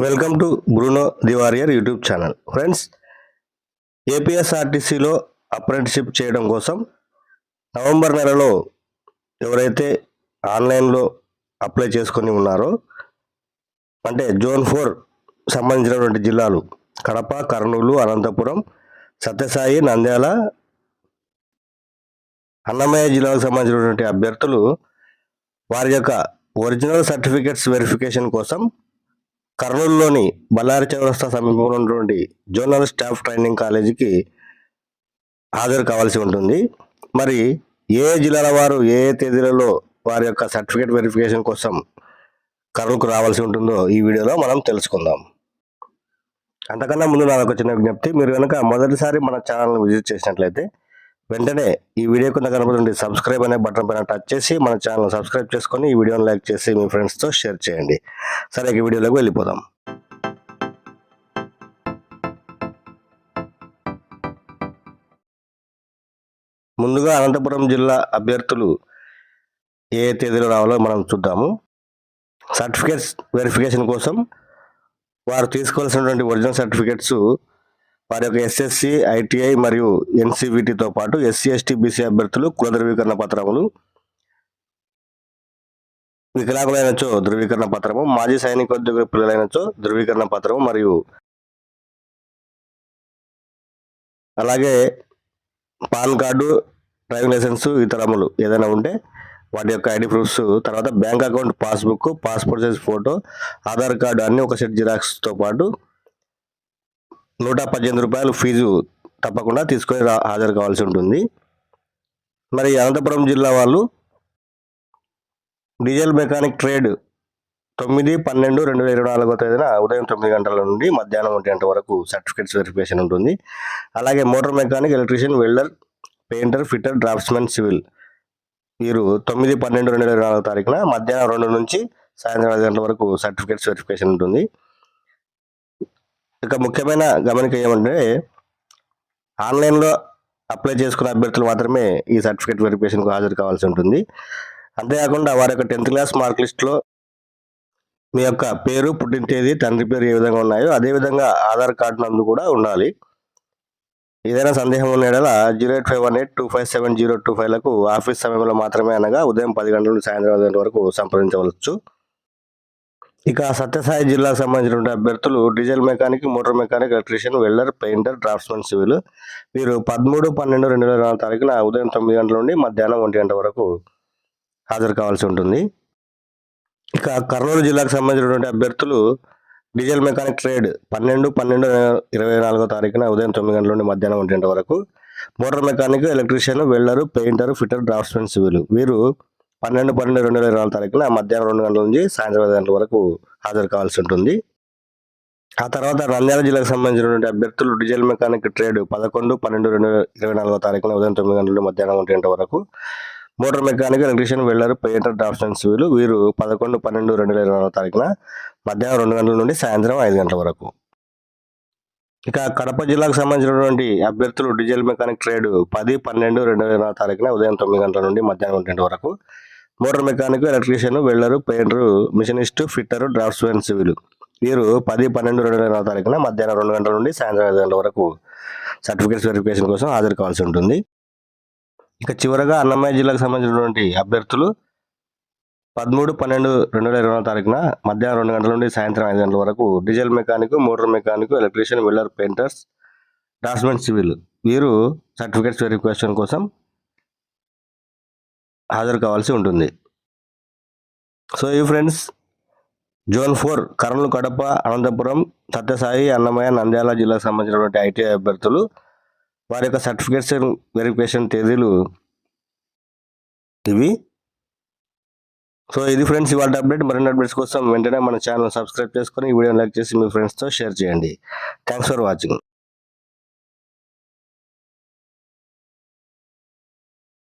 Welcome to Bruno the warrior YouTube channel friends ఏపీఎస్ఆర్టీసీలో apprenticeship చేయడం కోసం November నెలలో ఎవరైతే ఆన్లైన్లో అప్లై చేసుకొని ఉన్నారో అంటే జోన్ ఫోర్ సంబంధించినటువంటి జిల్లాలు కడప కర్నూలు అనంతపురం సత్యసాయి నంద్యాల అన్నమయ్య జిల్లాకు సంబంధించినటువంటి అభ్యర్థులు వారి యొక్క ఒరిజినల్ సర్టిఫికెట్స్ వెరిఫికేషన్ కోసం కర్నూలులోని బళ్ళారి చౌరస్తా సమీపంలో ఉన్నటువంటి జోనల్ స్టాఫ్ ట్రైనింగ్ కాలేజీకి హాజరు కావాల్సి ఉంటుంది. మరి ఏ జిల్లాల వారు ఏ ఏ తేదీలలో వారి యొక్క సర్టిఫికేట్ వెరిఫికేషన్ కోసం కర్నూలుకు రావాల్సి ఉంటుందో ఈ వీడియోలో మనం తెలుసుకుందాం. అంతకన్నా ముందు నాకు ఒక చిన్న విజ్ఞప్తి మీరు కనుక మొదటిసారి మన ఛానల్ని విజిట్ చేసినట్లయితే వెంటనే ఈ వీడియో కింద కనబడుతుంది సబ్స్క్రైబ్ అనే బటన్ పైన టచ్ చేసి మన ఛానల్ సబ్స్క్రైబ్ చేసుకొని ఈ వీడియోని లైక్ చేసి మీ ఫ్రెండ్స్తో షేర్ చేయండి. సరే ఇక వీడియోలోకి వెళ్ళిపోదాం. ముందుగా అనంతపురం జిల్లా అభ్యర్థులు ఏ ఏ తేదీలో రావాలో మనం చూద్దాము. సర్టిఫికేట్స్ వెరిఫికేషన్ కోసం వారు తీసుకోవాల్సినటువంటి ఒరిజినల్ సర్టిఫికేట్స్ వారి యొక్క ఎస్ఎస్సి ఐటీఐ మరియు ఎన్సీవీటీతో పాటు ఎస్సీ ఎస్టీ బీసీ అభ్యర్థులు కుల ధృవీకరణ పత్రములు వికలాంగులైనచో ధృవీకరణ పత్రము మాజీ సైనికోద్యోగ పిల్లలైనచో ధృవీకరణ పత్రము మరియు అలాగే పాన్ కార్డు డ్రైవింగ్ లైసెన్స్ ఇతరములు ఏదైనా ఉంటే వాటి యొక్క ఐడి ప్రూఫ్స్ తర్వాత bank account passbook passport size photo Aadhaar card అన్ని ఒక సెట్ జిరాక్స్తో పాటు నూట పద్దెనిమిది రూపాయలు ఫీజు తప్పకుండా తీసుకొని హాజరు కావాల్సి ఉంటుంది. మరి అనంతపురం జిల్లా వాళ్ళు డీజిల్ మెకానిక్ ట్రేడ్ తొమ్మిది పన్నెండు రెండు వేల ఇరవై నాలుగో తేదీన ఉదయం తొమ్మిది గంటల నుండి మధ్యాహ్నం ఒంటి గంట వరకు సర్టిఫికేట్స్ వెరిఫికేషన్ ఉంటుంది. అలాగే motor mechanic electrician welder painter fitter draughtsmen civil. వీరు తొమ్మిది పన్నెండు రెండు వేల ఇరవై నాలుగో తారీఖున మధ్యాహ్నం రెండు నుంచి సాయంత్రం ఐదు గంటల వరకు సర్టిఫికేట్స్ వెరిఫికేషన్ ఉంటుంది. ఇక ముఖ్యమైన గమనిక ఏమంటే ఆన్లైన్లో అప్లై చేసుకున్న అభ్యర్థులు మాత్రమే ఈ సర్టిఫికేట్ వెరిఫికేషన్కు హాజరు కావాల్సి ఉంటుంది. అంతేకాకుండా వారి యొక్క టెన్త్ క్లాస్ మార్క్ లిస్ట్లో మీ యొక్క పేరు పుట్టిన తేదీ తండ్రి పేరు ఏ విధంగా ఉన్నాయో అదే విధంగా ఆధార్ కార్డు నందు కూడా ఉండాలి. ఏదైనా సందేహం ఉన్న zero eight five one eight two five seven zero two ఫైవ్లకు office సమయంలో మాత్రమే అనగా ఉదయం పది గంటల నుండి సాయంత్రం ఐదు గంటల వరకు సంప్రదించవచ్చు. ఇక సత్యసాయి జిల్లాకు సంబంధించినటువంటి అభ్యర్థులు diesel mechanic motor mechanic electrician welder painter draughtsmen civil. వీరు పదమూడు పన్నెండు రెండు వేల నాలుగు తారీఖున ఉదయం తొమ్మిది గంటల నుండి మధ్యాహ్నం ఒంటి గంట వరకు హాజరు కావాల్సి ఉంటుంది. ఇక కర్నూలు జిల్లాకు సంబంధించినటువంటి అభ్యర్థులు డీజిల్ మెకానిక్ ట్రేడ్ పన్నెండు పన్నెండు ఇరవై నాలుగో తారీఖున ఉదయం తొమ్మిది గంటల నుండి మధ్యాహ్నం ఒంటి గంట వరకు motor mechanic electrician welder painter fitter draughtsmen civil. వీరు పన్నెండు పన్నెండు రెండు వేల ఇరవై నాలుగు తారీఖున మధ్యాహ్నం రెండు గంటల నుంచి సాయంత్రం ఐదు గంటల వరకు హాజరు కావాల్సి ఉంటుంది. ఆ తర్వాత నంద్యాల జిల్లాకు సంబంధించినటువంటి అభ్యర్థులు డీజిల్ మెకానిక్ ట్రేడ్ పదకొండు పన్నెండు రెండు వేల ఇరవై నాలుగో తారీఖున ఉదయం తొమ్మిది గంటల నుండి మధ్యాహ్నం ఒంటి గంట వరకు మోటార్ మెకానిక్ ఎలక్ట్రీషియన్ వెళ్ళారు పెయింటర్ డ్రాఫ్ట్స్మెన్ సివిల్ వీరు పదకొండు పన్నెండు రెండు వేల ఇరవై నాలుగో తారీఖున మధ్యాహ్నం రెండు గంటల నుండి సాయంత్రం ఐదు గంటల వరకు. ఇక కడప జిల్లాకు సంబంధించినటువంటి అభ్యర్థులు డీజిల్ మెకానిక్ ట్రేడ్ పది పన్నెండు రెండు వేల ఇరవై తారీఖున ఉదయం తొమ్మిది గంటల నుండి మధ్యాహ్నం ఒంటి వరకు. Motor mechanic electrician welder painter machinist fitter draughtsmen civil. వీరు పది పన్నెండు రెండు వేల ఇరవై తారీఖున మధ్యాహ్నం రెండు గంటల నుండి సాయంత్రం ఐదు గంటల వరకు సర్టిఫికేట్స్ వెరిఫికేషన్ కోసం హాజరు కావాల్సి ఉంటుంది. ఇక చివరగా అన్నమయ్య జిల్లాకు సంబంధించినటువంటి అభ్యర్థులు పదమూడు పన్నెండు రెండు వేల ఇరవై నాలుగు తారీఖున మధ్యాహ్నం రెండు గంటల నుండి సాయంత్రం ఐదు గంటల వరకు diesel mechanic motor mechanic electrician Vellar painters డాస్మెంట్ civil. వీరు సర్టిఫికేట్స్ వెరిఫికేషన్ కోసం హాజరు కావాల్సి ఉంటుంది. సో ఈ friends zone four Kurnool Kadapa Anantapuram Sathya Sai Annamayya Nandyal జిల్లాకు సంబంధించినటువంటి ఐటీఐ అభ్యర్థులు వారి యొక్క సర్టిఫికేట్స్ వెరిఫికేషన్ తేదీలు ఇవి. సో ఇది ఫ్రెండ్స్ ఇవాళ అప్డేట్ మరిన్ని అప్డేట్స్ కోసం వెంటనే మన ఛానల్ సబ్స్క్రైబ్ చేసుకొని ఈ వీడియోని లైక్ చేసి మీ ఫ్రెండ్స్తో షేర్ చేయండి. Thanks for watching